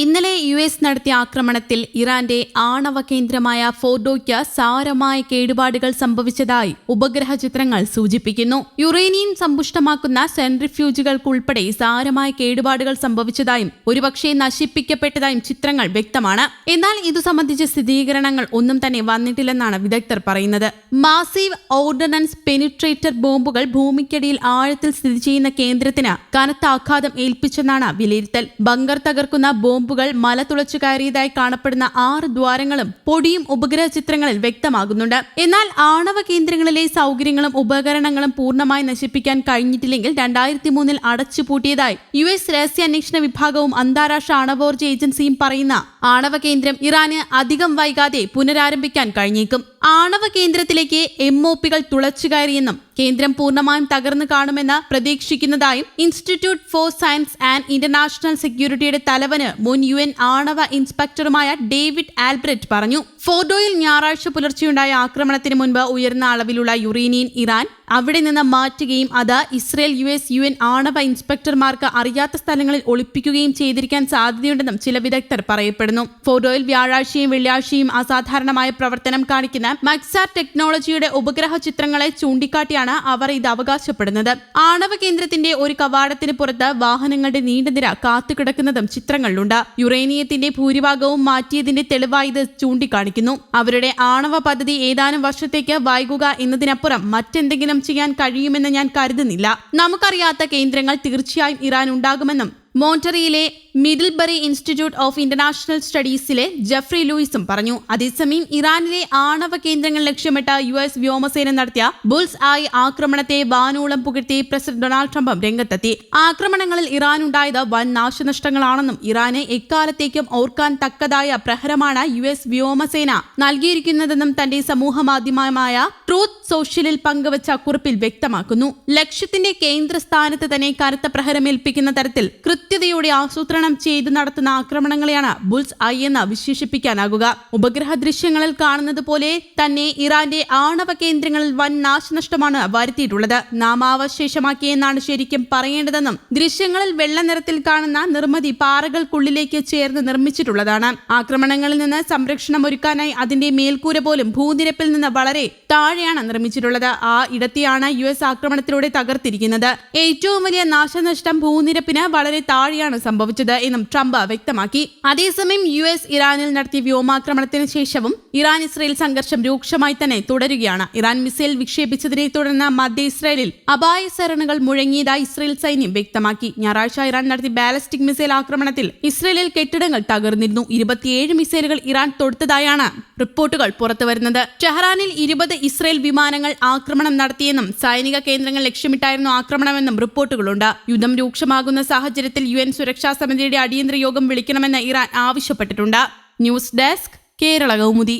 ഇന്നലെ U S നടത്തിയ ആക്രമണത്തിൽ ഇറാന്റെ ആണവ കേന്ദ്രമായ ഫോർഡോയ്ക്ക് സാരമായ കേടുപാടുകൾ സംഭവിച്ചതായി ഉപഗ്രഹ ചിത്രങ്ങൾ സൂചിപ്പിക്കുന്നു. യുറേനിയം സമ്പുഷ്ടമാക്കുന്ന സെൻട്രിഫ്യൂജുകൾക്കുൾപ്പെടെ സാരമായ കേടുപാടുകൾ സംഭവിച്ചതായും ഒരുപക്ഷെ നശിപ്പിക്കപ്പെട്ടതായും ചിത്രങ്ങൾ വ്യക്തമാണ്. എന്നാൽ ഇതു സംബന്ധിച്ച സ്ഥിരീകരണങ്ങൾ ഒന്നും തന്നെ വന്നിട്ടില്ലെന്നാണ് വിദഗ്ധർ പറയുന്നത്. മാസീവ് ഓർഡനൻസ് പെനിട്രേറ്റർ ബോംബുകൾ ഭൂമിക്കടിയിൽ ആഴത്തിൽ സ്ഥിതി ചെയ്യുന്ന കേന്ദ്രത്തിന് കനത്ത ആഘാതം ഏൽപ്പിച്ചെന്നാണ് വിലയിരുത്തൽ. ബങ്കർ തകർക്കുന്ന ബോംബുകൾ മല തുളച്ചു കയറിയതായി കാണപ്പെടുന്ന ആറ് ദ്വാരങ്ങളും പൊടിയും ഉപഗ്രഹ ചിത്രങ്ങളിൽ വ്യക്തമാകുന്നുണ്ട്. എന്നാൽ ആണവ കേന്ദ്രങ്ങളിലെ സൗകര്യങ്ങളും ഉപകരണങ്ങളും പൂർണമായി നശിപ്പിക്കാൻ കഴിഞ്ഞിട്ടില്ലെങ്കിൽ രണ്ടായിരത്തി മൂന്നിൽ അടച്ചുപൂട്ടിയതായി യു എസ് രഹസ്യാന്വേഷണ വിഭാഗവും അന്താരാഷ്ട്ര ആണവോർജ ഏജൻസിയും പറയുന്ന ആണവ കേന്ദ്രം ഇറാന് അധികം വൈകാതെ പുനരാരംഭിക്കാൻ കഴിഞ്ഞേക്കും. ആണവ കേന്ദ്രത്തിലേക്ക് എം ഒ പികൾ തുളച്ചുകയറിയെന്നും കേന്ദ്രം പൂർണമായും തകർന്നു കാണുമെന്ന് പ്രതീക്ഷിക്കുന്നതായും institute for science and international സെക്യൂരിറ്റിയുടെ തലവന് മുൻ യു എൻ ആണവ ഇൻസ്പെക്ടറുമായ ഡേവിഡ് ആൽബ്രറ്റ് പറഞ്ഞു. ഫോർഡോയിൽ ഞായറാഴ്ച പുലർച്ചെയുണ്ടായ ആക്രമണത്തിന് മുൻപ് ഉയർന്ന അളവിലുള്ള യുറേനിയൻ ഇറാൻ അവിടെ നിന്ന് മാറ്റുകയും അത് Israel U S U N ആണവ ഇൻസ്പെക്ടർമാർക്ക് അറിയാത്ത സ്ഥലങ്ങളിൽ ഒളിപ്പിക്കുകയും ചെയ്തിരിക്കാൻ സാധ്യതയുണ്ടെന്നും ചില വിദഗ്ധർ പറയപ്പെടുന്നു. ഫോട്ടോയിൽ വ്യാഴാഴ്ചയും വെള്ളിയാഴ്ചയും അസാധാരണമായ പ്രവർത്തനം കാണിക്കുന്ന മക്സാർ ടെക്നോളജിയുടെ ഉപഗ്രഹ ചിത്രങ്ങളെ ചൂണ്ടിക്കാട്ടിയാണ് അവർ ഇത് അവകാശപ്പെടുന്നത്. ആണവ കേന്ദ്രത്തിന്റെ ഒരു കവാടത്തിന് പുറത്ത് വാഹനങ്ങളുടെ നീണ്ട നിര കാത്തുകിടക്കുന്നതും ചിത്രങ്ങളിലുണ്ട്. യുറേനിയത്തിന്റെ ഭൂരിഭാഗവും മാറ്റിയതിന്റെ തെളിവായി ഇത് ചൂണ്ടിക്കാണിക്കുന്നു. അവരുടെ ആണവ പദ്ധതി ഏതാനും വർഷത്തേക്ക് വൈകുക എന്നതിനപ്പുറം മറ്റെന്തെങ്കിലും ചെയ്യാൻ കഴിയുമെന്ന് ഞാൻ കരുതുന്നില്ല. നമുക്കറിയാത്ത കേന്ദ്രങ്ങൾ തീർച്ചയായും ഇറാൻ ഉണ്ടാകുമെന്നും മോണ്ടറിയിലെ മിഡിൽബറി ഇൻസ്റ്റിറ്റ്യൂട്ട് ഓഫ് ഇന്റർനാഷണൽ സ്റ്റഡീസിലെ ജഫ്രി ലൂയിസും പറഞ്ഞു. അതേസമയം ഇറാനിലെ ആണവ കേന്ദ്രങ്ങൾ ലക്ഷ്യമിട്ട് യു എസ് വ്യോമസേന നടത്തിയ ബുൾസ് ആയി ആക്രമണത്തെ വാനോളം പുകഴ്ത്തി പ്രസിഡന്റ് ഡൊണാൾഡ് ട്രംപും രംഗത്തെത്തി. ആക്രമണങ്ങളിൽ ഇറാൻ ഉണ്ടായത് വൻ നാശനഷ്ടങ്ങളാണെന്നും ഇറാനെ എക്കാലത്തേക്കും ഓർക്കാൻ തക്കതായ പ്രഹരമാണ് യു എസ് വ്യോമസേന നൽകിയിരിക്കുന്നതെന്നും തന്റെ സമൂഹ മാധ്യമമായ ട്രൂത്ത് സോഷ്യലിൽ പങ്കുവച്ച കുറിപ്പിൽ വ്യക്തമാക്കുന്നു. ലക്ഷ്യത്തിന്റെ കേന്ദ്രസ്ഥാനത്ത് തന്നെ കനത്ത പ്രഹരമേൽപ്പിക്കുന്ന തരത്തിൽ കൃത്യതയോടെ ആസൂത്രണം ചെയ്ത് നടത്തുന്ന ആക്രമണങ്ങളെയാണ് ബുൾസ് ഐ എന്ന് വിശേഷിപ്പിക്കാനാകുക. ഉപഗ്രഹ ദൃശ്യങ്ങളിൽ കാണുന്നത് പോലെ തന്നെ ഇറാന്റെ ആണവ കേന്ദ്രങ്ങളിൽ വൻ നാശനഷ്ടമാണ് വരുത്തിയിട്ടുള്ളത്. നാമാവശേഷമാക്കിയെന്നാണ് ശരിക്കും പറയേണ്ടതെന്നും ദൃശ്യങ്ങളിൽ വെള്ള നിറത്തിൽ കാണുന്ന നിർമ്മിതി പാറകൾക്കുള്ളിലേക്ക് ചേർന്ന് നിർമ്മിച്ചിട്ടുള്ളതാണ്. ആക്രമണങ്ങളിൽ നിന്ന് സംരക്ഷണം ഒരുക്കാനായി അതിന്റെ മേൽക്കൂര പോലും ഭൂനിരപ്പിൽ നിന്ന് വളരെ താഴെയാണ് നിർമ്മിച്ചിട്ടുള്ളത്. ആ ഇടത്തെയാണ് യു എസ് ആക്രമണത്തിലൂടെ തകർത്തിരിക്കുന്നത്. ഏറ്റവും വലിയ നാശനഷ്ടം ഭൂനിരപ്പിന് വളരെ താഴെയാണ് സംഭവിച്ചത്. എന്നും ട്രംപ് വ്യക്തമാക്കി. അതേസമയം യു എസ് ഇറാനിൽ നടത്തിയ വ്യോമാക്രമണത്തിന് ശേഷവും ഇറാൻ ഇസ്രയേൽ സംഘർഷം രൂക്ഷമായി തന്നെ തുടരുകയാണ്. ഇറാൻ മിസൈൽ വിക്ഷേപിച്ചതിനെ തുടർന്ന് മധ്യ ഇസ്രയേലിൽ അപായ സരണകൾ മുഴങ്ങിയതായി ഇസ്രയേൽ സൈന്യം വ്യക്തമാക്കി. ഞായറാഴ്ച ഇറാൻ നടത്തിയ ബാലസ്റ്റിക് മിസൈൽ ആക്രമണത്തിൽ ഇസ്രയേലിൽ കെട്ടിടങ്ങൾ തകർന്നിരുന്നു. ഇരുപത്തിയേഴ് മിസൈലുകൾ ഇറാൻ തൊടുത്തതായാണ് റിപ്പോർട്ടുകൾ പുറത്തുവരുന്നത്. ടെഹ്റാനിൽ ഇരുപത് ഇസ്രയേൽ വിമാനങ്ങൾ ആക്രമണം നടത്തിയെന്നും സൈനിക കേന്ദ്രങ്ങൾ ലക്ഷ്യമിട്ടായിരുന്നു ആക്രമണമെന്നും റിപ്പോർട്ടുകളുണ്ട്. യുദ്ധം രൂക്ഷമാകുന്ന സാഹചര്യത്തിൽ യു എൻ സുരക്ഷാ സമിതിയുടെ അടിയന്തര യോഗം വിളിക്കണമെന്ന് ഇറാൻ ആവശ്യപ്പെട്ടിട്ടുണ്ട്. News desk Kerala Kaumudi.